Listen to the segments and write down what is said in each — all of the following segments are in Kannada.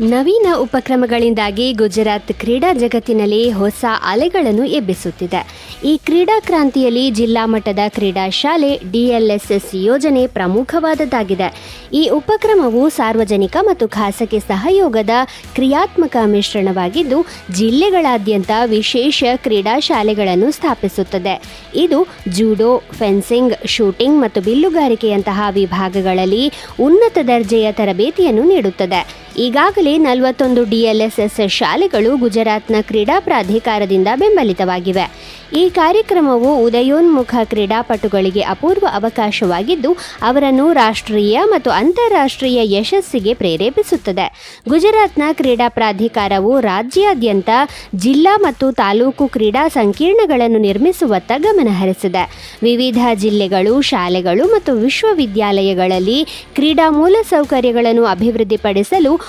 ನವೀನ ಉಪಕ್ರಮಗಳಿಂದಾಗಿ ಗುಜರಾತ್ ಕ್ರೀಡಾ ಜಗತ್ತಿನಲ್ಲಿ ಹೊಸ ಅಲೆಗಳನ್ನು ಎಬ್ಬಿಸುತ್ತಿದೆ. ಈ ಕ್ರೀಡಾ ಕ್ರಾಂತಿಯಲ್ಲಿ ಜಿಲ್ಲಾ ಮಟ್ಟದ ಕ್ರೀಡಾ ಶಾಲೆ ಡಿಎಲ್ಎಸ್ಎಸ್ ಯೋಜನೆ ಪ್ರಮುಖವಾದದ್ದಾಗಿದೆ. ಈ ಉಪಕ್ರಮವು ಸಾರ್ವಜನಿಕ ಮತ್ತು ಖಾಸಗಿ ಸಹಯೋಗದ ಕ್ರಿಯಾತ್ಮಕ ಮಿಶ್ರಣವಾಗಿದ್ದು, ಜಿಲ್ಲೆಗಳಾದ್ಯಂತ ವಿಶೇಷ ಕ್ರೀಡಾ ಶಾಲೆಗಳನ್ನು ಸ್ಥಾಪಿಸುತ್ತದೆ. ಇದು ಜೂಡೋ, ಫೆನ್ಸಿಂಗ್, ಶೂಟಿಂಗ್ ಮತ್ತು ಬಿಲ್ಲುಗಾರಿಕೆಯಂತಹ ವಿಭಾಗಗಳಲ್ಲಿ ಉನ್ನತ ದರ್ಜೆಯ ತರಬೇತಿಯನ್ನು ನೀಡುತ್ತದೆ. ಈಗಾಗಲೇ ನಲವತ್ತೊಂದು ಡಿಎಲ್ಎಸ್ಎಸ್ ಶಾಲೆಗಳು ಗುಜರಾತ್ನ ಕ್ರೀಡಾ ಪ್ರಾಧಿಕಾರದಿಂದ ಬೆಂಬಲಿತವಾಗಿವೆ. ಈ ಕಾರ್ಯಕ್ರಮವು ಉದಯೋನ್ಮುಖ ಕ್ರೀಡಾಪಟುಗಳಿಗೆ ಅಪೂರ್ವ ಅವಕಾಶವಾಗಿದ್ದು, ಅವರನ್ನು ರಾಷ್ಟ್ರೀಯ ಮತ್ತು ಅಂತಾರಾಷ್ಟ್ರೀಯ ಯಶಸ್ಸಿಗೆ ಪ್ರೇರೇಪಿಸುತ್ತದೆ. ಗುಜರಾತ್ನ ಕ್ರೀಡಾ ಪ್ರಾಧಿಕಾರವು ರಾಜ್ಯಾದ್ಯಂತ ಜಿಲ್ಲಾ ಮತ್ತು ತಾಲೂಕು ಕ್ರೀಡಾ ಸಂಕೀರ್ಣಗಳನ್ನು ನಿರ್ಮಿಸುವತ್ತ ಗಮನಹರಿಸಿದೆ ವಿವಿಧ ಜಿಲ್ಲೆಗಳು, ಶಾಲೆಗಳು ಮತ್ತು ವಿಶ್ವವಿದ್ಯಾಲಯಗಳಲ್ಲಿ ಕ್ರೀಡಾ ಮೂಲಸೌಕರ್ಯಗಳನ್ನು ಅಭಿವೃದ್ಧಿಪಡಿಸಲು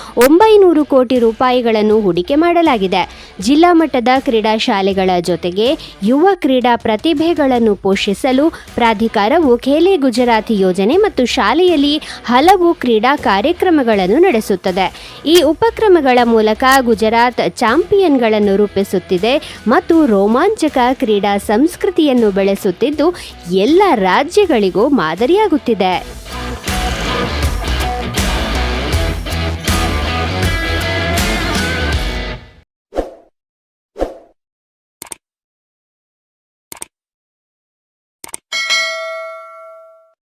ಒಂಬೈನೂರು ಕೋಟಿ ರೂಪಾಯಿಗಳನ್ನು ಹೂಡಿಕೆ ಮಾಡಲಾಗಿದೆ. ಜಿಲ್ಲಾ ಮಟ್ಟದ ಕ್ರೀಡಾ ಶಾಲೆಗಳ ಜೊತೆಗೆ ಯುವ ಕ್ರೀಡಾ ಪ್ರತಿಭೆಗಳನ್ನು ಪೋಷಿಸಲು ಪ್ರಾಧಿಕಾರವು ಖೇಲೆ ಗುಜರಾತ್ ಯೋಜನೆ ಮತ್ತು ಶಾಲೆಯಲ್ಲಿ ಹಲವು ಕ್ರೀಡಾ ಕಾರ್ಯಕ್ರಮಗಳನ್ನು ನಡೆಸುತ್ತದೆ. ಈ ಉಪಕ್ರಮಗಳ ಮೂಲಕ ಗುಜರಾತ್ ಚಾಂಪಿಯನ್ಗಳನ್ನು ರೂಪಿಸುತ್ತಿದೆ ಮತ್ತು ರೋಮಾಂಚಕ ಕ್ರೀಡಾ ಸಂಸ್ಕೃತಿಯನ್ನು ಬೆಳೆಸುತ್ತಿದ್ದು, ಎಲ್ಲ ರಾಜ್ಯಗಳಿಗೂ ಮಾದರಿಯಾಗುತ್ತಿದೆ.